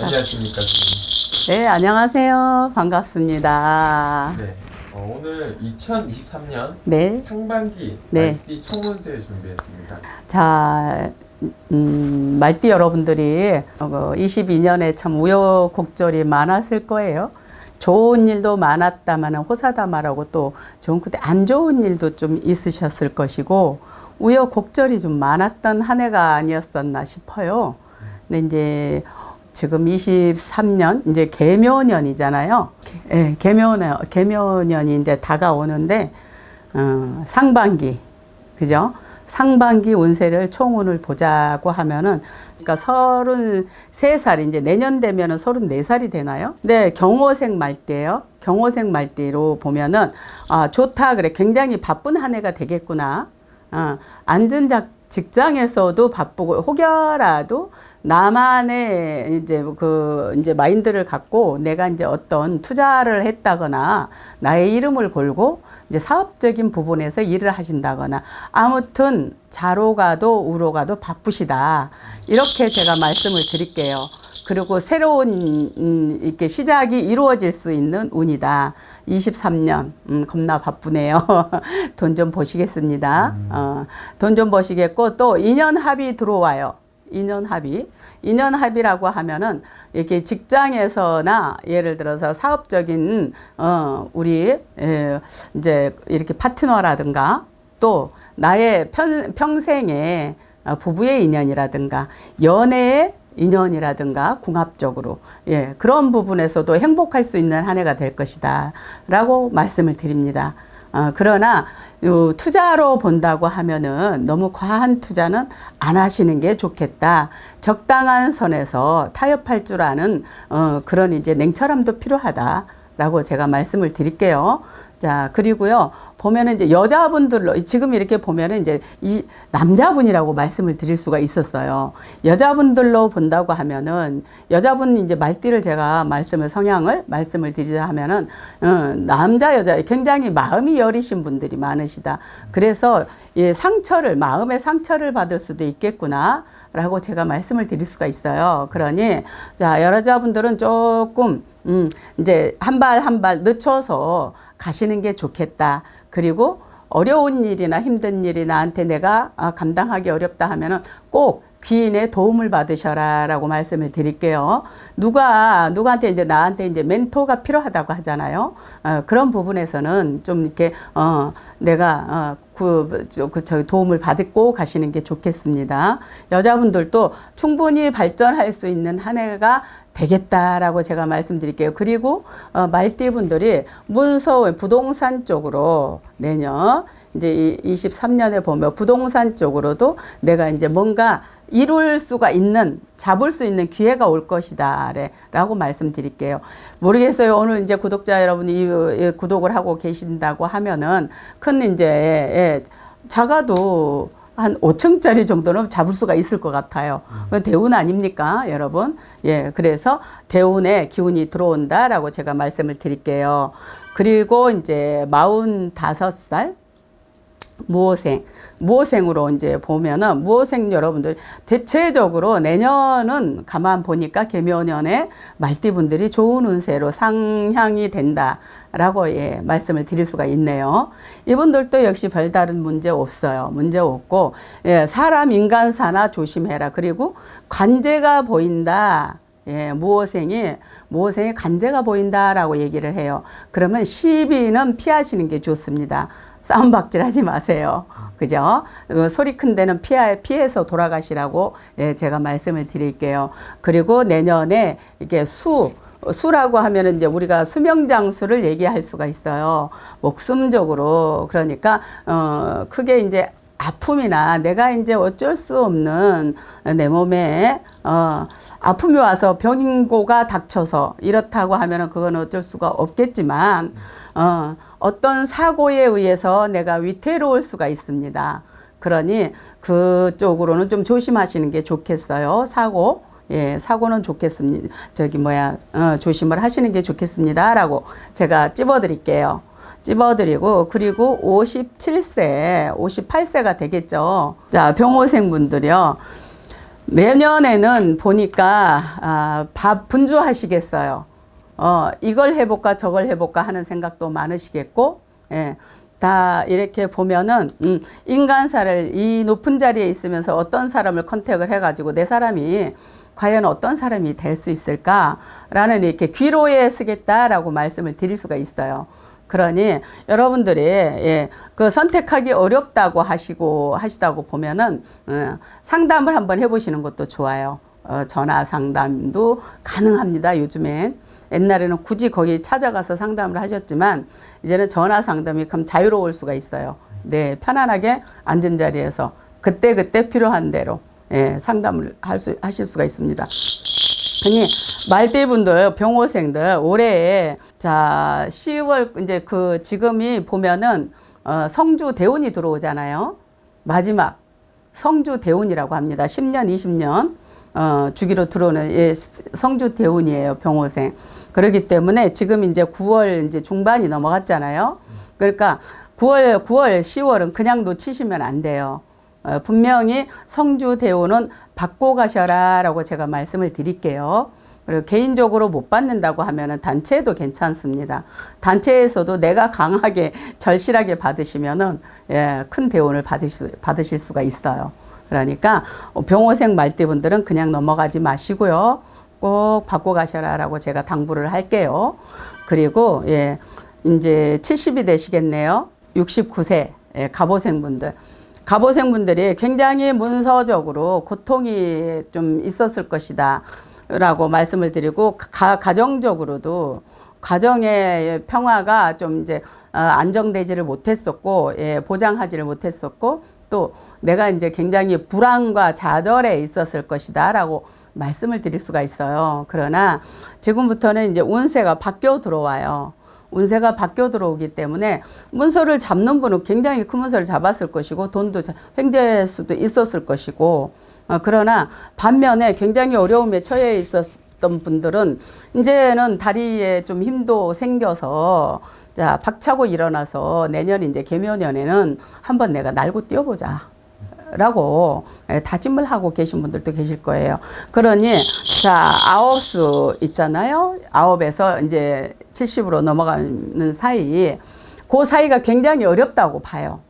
안녕하십니까. 네, 안녕하세요. 반갑습니다. 네. 어, 오늘 2023년 네. 상반기 네. 말띠 총운세 준비했습니다. 자, 음, 말띠 여러분들이 어, 22년에 참 우여곡절이 많았을 거예요. 좋은 일도 많았다만 호사다마라고 또 좋은 그때 안 좋은 일도 좀 있으셨을 것이고 우여곡절이 좀 많았던 한 해가 아니었었나 싶어요. 근데 이제 지금 23년 이제 개묘년이잖아요. 예, 개묘년 개묘년이 이제 다가오는데 어, 상반기 그죠? 상반기 운세를 총운을 보자고 하면은 그러니까 서른 세살 이제 내년 되면은 서른 네 살이 되나요? 네, 경호생 말띠예요. 경호생 말띠로 보면은 아, 좋다 그래. 굉장히 바쁜 한 해가 되겠구나. 어, 앉은 작 직장에서도 바쁘고 혹여라도 나만의 이제 그 이제 마인드를 갖고 내가 이제 어떤 투자를 했다거나 나의 이름을 걸고 이제 사업적인 부분에서 일을 하신다거나 아무튼 자로 가도 우로 가도 바쁘시다 이렇게 제가 말씀을 드릴게요. 그리고 새로운 음, 이렇게 시작이 이루어질 수 있는 운이다. 23년 음, 겁나 바쁘네요. 돈 좀 버시겠습니다. 어, 돈 좀 버시겠고 또 인연 합이 들어와요. 인연 합의. 인연 합의라고 하면은 이렇게 직장에서나 예를 들어서 사업적인 어 우리 에, 이제 이렇게 파트너라든가 또 나의 편, 평생의 어, 부부의 인연이라든가 연애의 인연이라든가 궁합적으로 예 그런 부분에서도 행복할 수 있는 한 해가 될 것이다 라고 말씀을 드립니다. 어, 그러나 요 투자로 본다고 하면은 너무 과한 투자는 안 하시는 게 좋겠다. 적당한 선에서 타협할 줄 아는 어, 그런 이제 냉철함도 필요하다라고 제가 말씀을 드릴게요. 자 그리고요 보면은 이제 여자분들로 지금 이렇게 보면은 이제 이 남자분이라고 말씀을 드릴 수가 있었어요. 여자분들로 본다고 하면은 여자분 이제 말띠를 제가 말씀을 성향을 말씀을 드리자 하면은 어, 남자 여자 굉장히 마음이 여리신 분들이 많으시다. 그래서 예, 상처를 마음의 상처를 받을 수도 있겠구나라고 제가 말씀을 드릴 수가 있어요. 그러니 자 여자분들은 조금 음, 이제 한 발 한 발 늦춰서 가시는 게 좋겠다. 그리고 어려운 일이나 힘든 일이 나한테 내가 아, 감당하기 어렵다 하면은 꼭 귀인의 도움을 받으셔라라고 말씀을 드릴게요. 누가 누구한테 이제 나한테 이제 멘토가 필요하다고 하잖아요. 어, 그런 부분에서는 좀 이렇게 어 내가 어, 그, 저, 그, 저 도움을 받고 가시는 게 좋겠습니다. 여자분들도 충분히 발전할 수 있는 한 해가 되겠다라고 제가 말씀드릴게요. 그리고 어, 말띠 분들이 문서 부동산 쪽으로 내년 이제 이 23년에 보면 부동산 쪽으로도 내가 이제 뭔가 이룰 수가 있는 잡을 수 있는 기회가 올 것이다 라고 말씀드릴게요. 모르겠어요. 오늘 이제 구독자 여러분이 구독을 하고 계신다고 하면은 큰 이제 예, 작아도 한 5층짜리 정도는 잡을 수가 있을 것 같아요. 그건 대운 아닙니까, 여러분? 예, 그래서 대운의 기운이 들어온다라고 제가 말씀을 드릴게요. 그리고 이제 45살 무호생, 무호생으로 이제 보면은 무호생 여러분들 대체적으로 내년은 가만 보니까 개묘년에 말띠분들이 좋은 운세로 상향이 된다라고 예, 말씀을 드릴 수가 있네요. 이분들도 역시 별다른 문제 없어요. 문제 없고 예, 사람 인간사나 조심해라. 그리고 관제가 보인다. 예, 무호생이 무호생이 간제가 보인다라고 얘기를 해요. 그러면 시비는 피하시는 게 좋습니다. 싸움박질 하지 마세요. 그죠? 어, 소리 큰 데는 피하, 피해서 돌아가시라고 예, 제가 말씀을 드릴게요. 그리고 내년에 이게 수, 수라고 하면은 이제 우리가 수명장수를 얘기할 수가 있어요. 목숨적으로. 그러니까, 어, 크게 이제 아픔이나 내가 이제 어쩔 수 없는 내 몸에 어, 아픔이 와서 병고가 닥쳐서 이렇다고 하면은 그건 어쩔 수가 없겠지만 어, 어떤 사고에 의해서 내가 위태로울 수가 있습니다. 그러니 그쪽으로는 좀 조심하시는 게 좋겠어요. 사고. 예, 사고는 좋겠습니다. 저기 뭐야, 어, 조심을 하시는 게 좋겠습니다라고 제가 찝어 드릴게요. 찝어드리고 그리고 57세, 58세가 되겠죠. 자, 병호생 분들이요. 내년에는 보니까 아, 밥 분주하시겠어요. 어, 이걸 해볼까 저걸 해볼까 하는 생각도 많으시겠고, 예, 다 이렇게 보면은 음, 인간사를 이 높은 자리에 있으면서 어떤 사람을 컨택을 해가지고 내 사람이 과연 어떤 사람이 될 수 있을까라는 이렇게 귀로에 쓰겠다라고 말씀을 드릴 수가 있어요. 그러니 여러분들이 예, 그 선택하기 어렵다고 하시고 하시다고 보면은 어, 상담을 한번 해보시는 것도 좋아요. 어, 전화 상담도 가능합니다. 요즘엔 옛날에는 굳이 거기 찾아가서 상담을 하셨지만 이제는 전화 상담이 그럼 자유로울 수가 있어요. 네, 편안하게 앉은 자리에서 그때 그때 필요한 대로 예, 상담을 할 수, 하실 수가 있습니다. 아니 말띠분들 병호생들 올해 자 10월 이제 그 지금이 보면은 어, 성주 대운이 들어오잖아요. 마지막 성주 대운이라고 합니다. 10년 20년 어, 주기로 들어오는 예, 성주 대운이에요. 병호생. 그렇기 때문에 지금 이제 9월 이제 중반이 넘어갔잖아요. 그러니까 9월 9월 10월은 그냥 놓치시면 안 돼요. 어, 분명히 성주 대우는 받고 가셔라라고 제가 말씀을 드릴게요. 그리고 개인적으로 못 받는다고 하면은 단체도 괜찮습니다. 단체에서도 내가 강하게 절실하게 받으시면은 예, 큰 대우를 받으실, 받으실 수가 있어요. 그러니까 병호생 말띠분들은 그냥 넘어가지 마시고요. 꼭 받고 가셔라라고 제가 당부를 할게요. 그리고 예, 이제 70이 되시겠네요. 69세 예, 갑오생분들. 갑오생분들이 굉장히 문서적으로 고통이 좀 있었을 것이다. 라고 말씀을 드리고 가, 가정적으로도 가정의 평화가 좀 이제 어, 안정되지를 못했었고 예, 보장하지를 못했었고 또 내가 이제 굉장히 불안과 좌절에 있었을 것이다라고 말씀을 드릴 수가 있어요. 그러나 지금부터는 이제 운세가 바뀌어 들어와요. 운세가 바뀌어 들어오기 때문에 문서를 잡는 분은 굉장히 큰 문서를 잡았을 것이고 돈도 자- 횡재할 수도 있었을 것이고 어, 그러나 반면에 굉장히 어려움에 처해 있었던 분들은 이제는 다리에 좀 힘도 생겨서 자 박차고 일어나서 내년 이제 개묘년에는 한번 내가 날고 뛰어보자. 라고 예, 다짐을 하고 계신 분들도 계실 거예요. 그러니 자 아홉 수 있잖아요. 아홉에서 이제 70으로 넘어가는 사이 그 사이가 굉장히 어렵다고 봐요.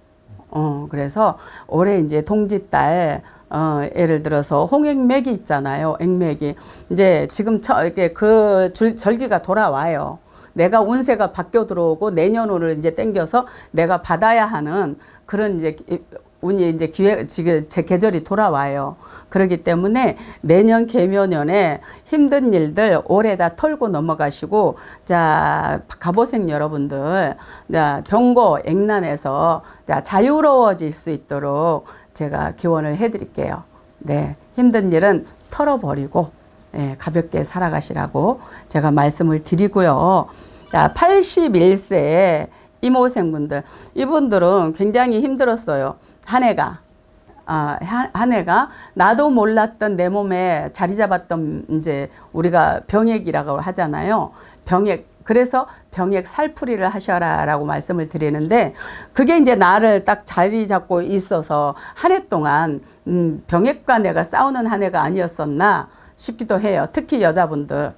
어 그래서 올해 이제 동짓달 어 예를 들어서 홍액맥이 있잖아요. 액맥이 이제 지금 처 이게 그 줄, 절기가 돌아와요. 내가 운세가 바뀌어 들어오고 내년으로 이제 땡겨서 내가 받아야 하는 그런 이제 기- 운이 이제 기회 지금 제 계절이 돌아와요. 그렇기 때문에 내년 개묘년에 힘든 일들 올해 다 털고 넘어가시고 자 갑오생 여러분들 자 병고 액난에서 자 자유로워질 수 있도록 제가 기원을 해드릴게요. 네 힘든 일은 털어버리고 예, 가볍게 살아가시라고 제가 말씀을 드리고요. 자, 81세 이모생분들, 이분들은 굉장히 힘들었어요. 한 해가. 아, 한, 한 해가 나도 몰랐던 내 몸에 자리 잡았던 이제 우리가 병액이라고 하잖아요. 병액. 그래서 병액 살풀이를 하셔라라고 말씀을 드리는데 그게 이제 나를 딱 자리 잡고 있어서 한 해 동안 음, 병액과 내가 싸우는 한 해가 아니었었나 싶기도 해요. 특히 여자분들.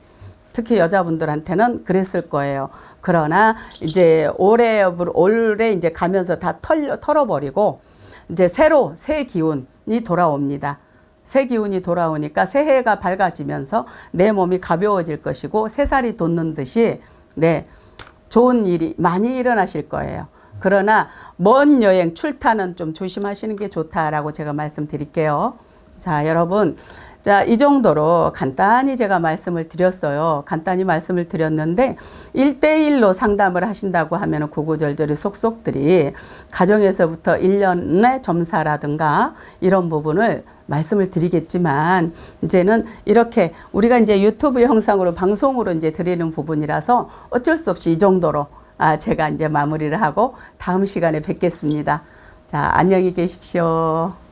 특히 여자분들한테는 그랬을 거예요. 그러나 이제 올해 올해 이제 가면서 다 털, 털어버리고 이제 새로 새 기운이 돌아옵니다. 새 기운이 돌아오니까 새해가 밝아지면서 내 몸이 가벼워질 것이고 새살이 돋는 듯이 네 좋은 일이 많이 일어나실 거예요. 그러나 먼 여행 출타는 좀 조심하시는 게 좋다라고 제가 말씀드릴게요. 자, 여러분. 자, 이 정도로 간단히 제가 말씀을 드렸어요. 간단히 말씀을 드렸는데, 일대일로 상담을 하신다고 하면 구구절절히 속속들이 가정에서부터 일년의 점사라든가 이런 부분을 말씀을 드리겠지만, 이제는 이렇게 우리가 이제 유튜브 영상으로 방송으로 이제 드리는 부분이라서 어쩔 수 없이 이 정도로 아, 제가 이제 마무리를 하고 다음 시간에 뵙겠습니다. 자, 안녕히 계십시오.